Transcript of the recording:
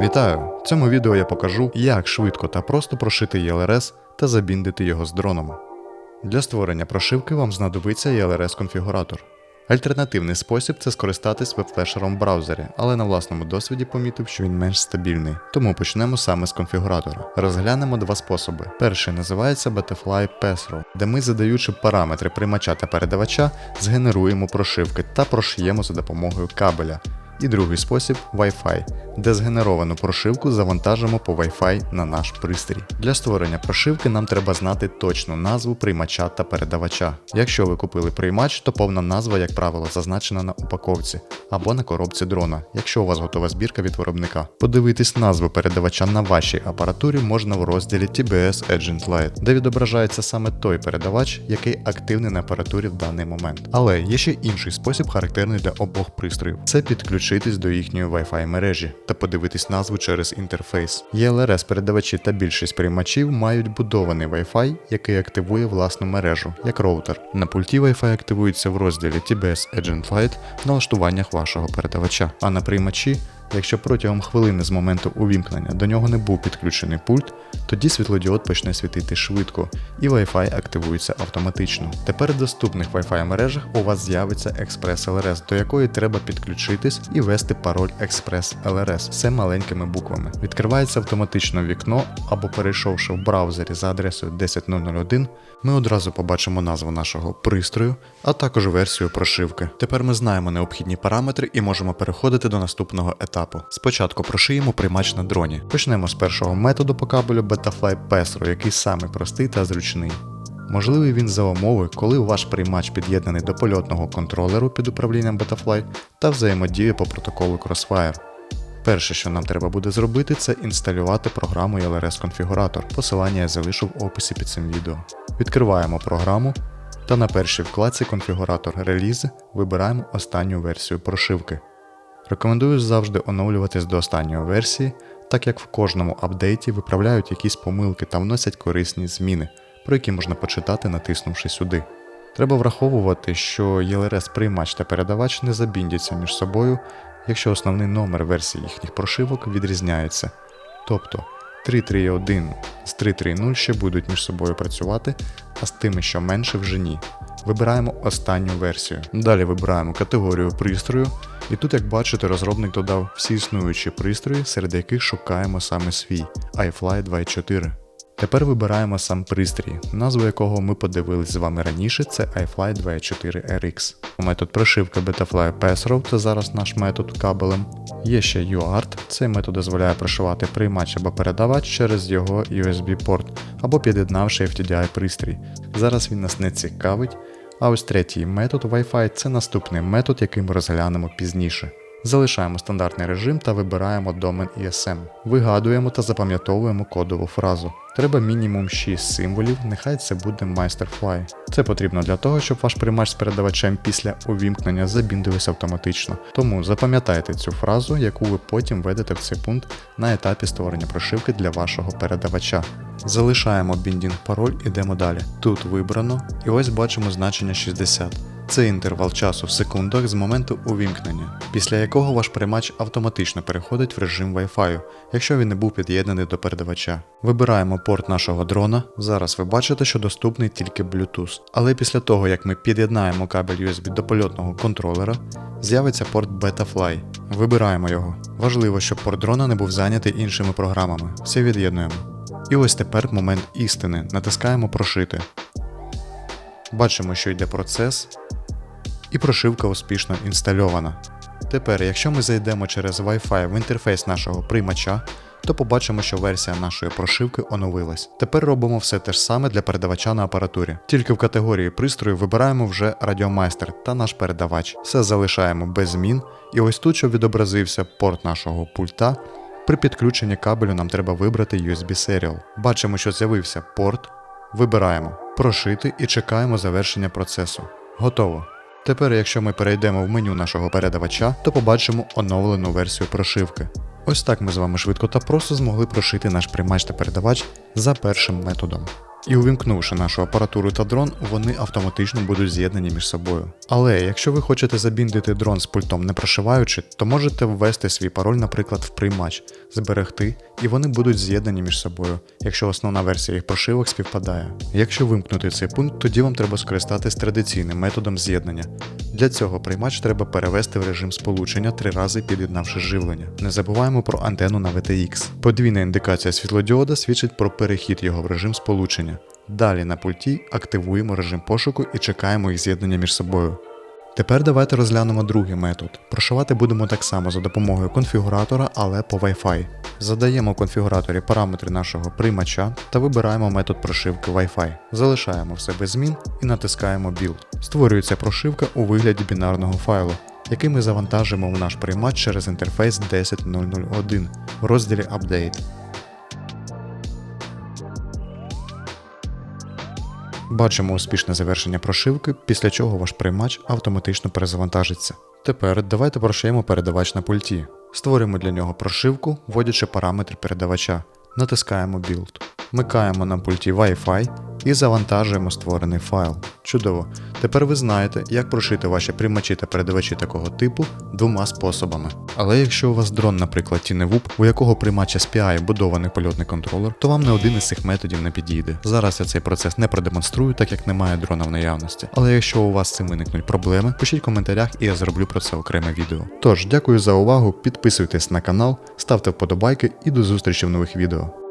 Вітаю! В цьому відео я покажу, як швидко та просто прошити ELRS та забіндити його з дроном. Для створення прошивки вам знадобиться ELRS конфігуратор. Альтернативний спосіб це скористатись веб-флешером в браузері, але на власному досвіді помітив, що він менш стабільний. Тому почнемо саме з конфігуратора. Розглянемо два способи. Перший називається Betafly Passrow, де ми, задаючи параметри приймача та передавача, згенеруємо прошивки та прошиємо за допомогою кабеля. І другий спосіб Wi-Fi, де згенеровану прошивку завантажимо по Wi-Fi на наш пристрій. Для створення прошивки нам треба знати точну назву приймача та передавача. Якщо ви купили приймач, то повна назва, як правило, зазначена на упаковці або на коробці дрона, якщо у вас готова збірка від виробника. Подивитись назву передавача на вашій апаратурі можна в розділі TBS Agent Lite, де відображається саме той передавач, який активний на апаратурі в даний момент. Але є ще інший спосіб, характерний для обох пристроїв. Це підключитись до їхньої Wi-Fi мережі та подивитись назву через інтерфейс. ELRS передавачі та більшість приймачів мають будований Wi-Fi, який активує власну мережу, як роутер. На пульті Wi-Fi активується в розділі TBS Agent Lite в налаштуваннях вашого передавача, а на приймачі Якщо протягом хвилини з моменту увімкнення до нього не був підключений пульт, тоді світлодіод почне світити швидко і Wi-Fi активується автоматично. Тепер в доступних Wi-Fi мережах у вас з'явиться Express LRS, до якої треба підключитись і ввести пароль Express LRS, все маленькими буквами. Відкривається автоматично вікно або перейшовши в браузері за адресою 10001, ми одразу побачимо назву нашого пристрою, а також версію прошивки. Тепер ми знаємо необхідні параметри і можемо переходити до наступного етапу. Спочатку прошиємо приймач на дроні. Почнемо з першого методу по кабелю Betafly Pesro, який самий простий та зручний. Можливий він за умови, коли ваш приймач під'єднаний до польотного контролеру під управлінням Betafly та взаємодіє по протоколу Crossfire. Перше, що нам треба буде зробити, це інсталювати програму ELRS конфігуратор. Посилання я залишу в описі під цим відео. Відкриваємо програму та на першій вкладці конфігуратор релізи вибираємо останню версію прошивки. Рекомендую завжди оновлюватись до останньої версії, так як в кожному апдейті виправляють якісь помилки та вносять корисні зміни, про які можна почитати, натиснувши сюди. Треба враховувати, що ELRS приймач та передавач не забіндяться між собою, якщо основний номер версії їхніх прошивок відрізняється. Тобто 3.3.1 з 3.3.0 ще будуть між собою працювати, а з тими, що менше, вже ні. Вибираємо останню версію. Далі вибираємо категорію пристрою, і тут, як бачите, розробник додав всі існуючі пристрої, серед яких шукаємо саме свій iFly 2.4. Тепер вибираємо сам пристрій, назву якого ми подивились з вами раніше, це iFly 2.4 RX. Метод прошивки Betafly Passrow це зараз наш метод кабелем. Є ще UART, цей метод дозволяє прошивати приймач або передавач через його USB-порт або під'єднавши FTDI пристрій. Зараз він нас не цікавить. А ось третій метод Wi-Fi це наступний метод, який ми розглянемо пізніше. Залишаємо стандартний режим та вибираємо домен ESM. Вигадуємо та запам'ятовуємо кодову фразу. Треба мінімум 6 символів, нехай це буде MasterFly. Це потрібно для того, щоб ваш приймач з передавачем після увімкнення забіндився автоматично. Тому запам'ятайте цю фразу, яку ви потім введете в цей пункт на етапі створення прошивки для вашого передавача. Залишаємо біндінг пароль, ідемо далі. Тут вибрано, і ось бачимо значення 60. Це інтервал часу в секундах з моменту увімкнення, після якого ваш приймач автоматично переходить в режим Wi-Fi, якщо він не був під'єднаний до передавача. Вибираємо порт нашого дрона. Зараз ви бачите, що доступний тільки Bluetooth. Але після того, як ми під'єднаємо кабель USB до польотного контролера, з'явиться порт Betafly. Вибираємо його. Важливо, щоб порт дрона не був зайнятий іншими програмами. Все від'єднуємо. І ось тепер момент істини. Натискаємо Прошити. Бачимо, що йде процес, і прошивка успішно інстальована. Тепер, якщо ми зайдемо через Wi-Fi в інтерфейс нашого приймача, то побачимо, що версія нашої прошивки оновилась. Тепер робимо все те ж саме для передавача на апаратурі. Тільки в категорії пристрою вибираємо вже радіомайстер та наш передавач. Все залишаємо без змін, і ось тут, щоб відобразився порт нашого пульта. При підключенні кабелю нам треба вибрати USB Serial. Бачимо, що з'явився порт. Вибираємо прошити і чекаємо завершення процесу. Готово. Тепер, якщо ми перейдемо в меню нашого передавача, то побачимо оновлену версію прошивки. Ось так ми з вами швидко та просто змогли прошити наш приймач та передавач за першим методом. І увімкнувши нашу апаратуру та дрон, вони автоматично будуть з'єднані між собою. Але якщо ви хочете забіндити дрон з пультом не прошиваючи, то можете ввести свій пароль, наприклад, в приймач, зберегти, і вони будуть з'єднані між собою, якщо основна версія їх прошивок співпадає. Якщо вимкнути цей пункт, тоді вам треба скористатись традиційним методом з'єднання. Для цього приймач треба перевести в режим сполучення три рази під'єднавши живлення. Не забуваємо про антенну на VTX. Подвійна індикація світлодіода свідчить про перехід його в режим сполучення. Далі на пульті активуємо режим пошуку і чекаємо їх з'єднання між собою. Тепер давайте розглянемо другий метод. Прошивати будемо так само за допомогою конфігуратора, але по Wi-Fi. Задаємо конфігураторі параметри нашого приймача та вибираємо метод прошивки Wi-Fi. Залишаємо все без змін і натискаємо Build. Створюється прошивка у вигляді бінарного файлу, який ми завантажимо в наш приймач через інтерфейс 10001 в розділі Update. Бачимо успішне завершення прошивки, після чого ваш приймач автоматично перезавантажиться. Тепер давайте прошиємо передавач на пульті. Створимо для нього прошивку, вводячи параметри передавача. Натискаємо Build. Вмикаємо на пульті Wi-Fi і завантажуємо створений файл. Чудово! Тепер ви знаєте, як прошити ваші приймачі та передавачі такого типу двома способами. Але якщо у вас дрон, наприклад, TineWhoop, у якого приймач SPI будований польотний контролер, то вам не один із цих методів не підійде. Зараз я цей процес не продемонструю, так як немає дрона в наявності. Але якщо у вас з цим виникнуть проблеми, пишіть в коментарях і я зроблю про це окреме відео. Тож, дякую за увагу, підписуйтесь на канал, ставте вподобайки і до зустрічі в нових відео.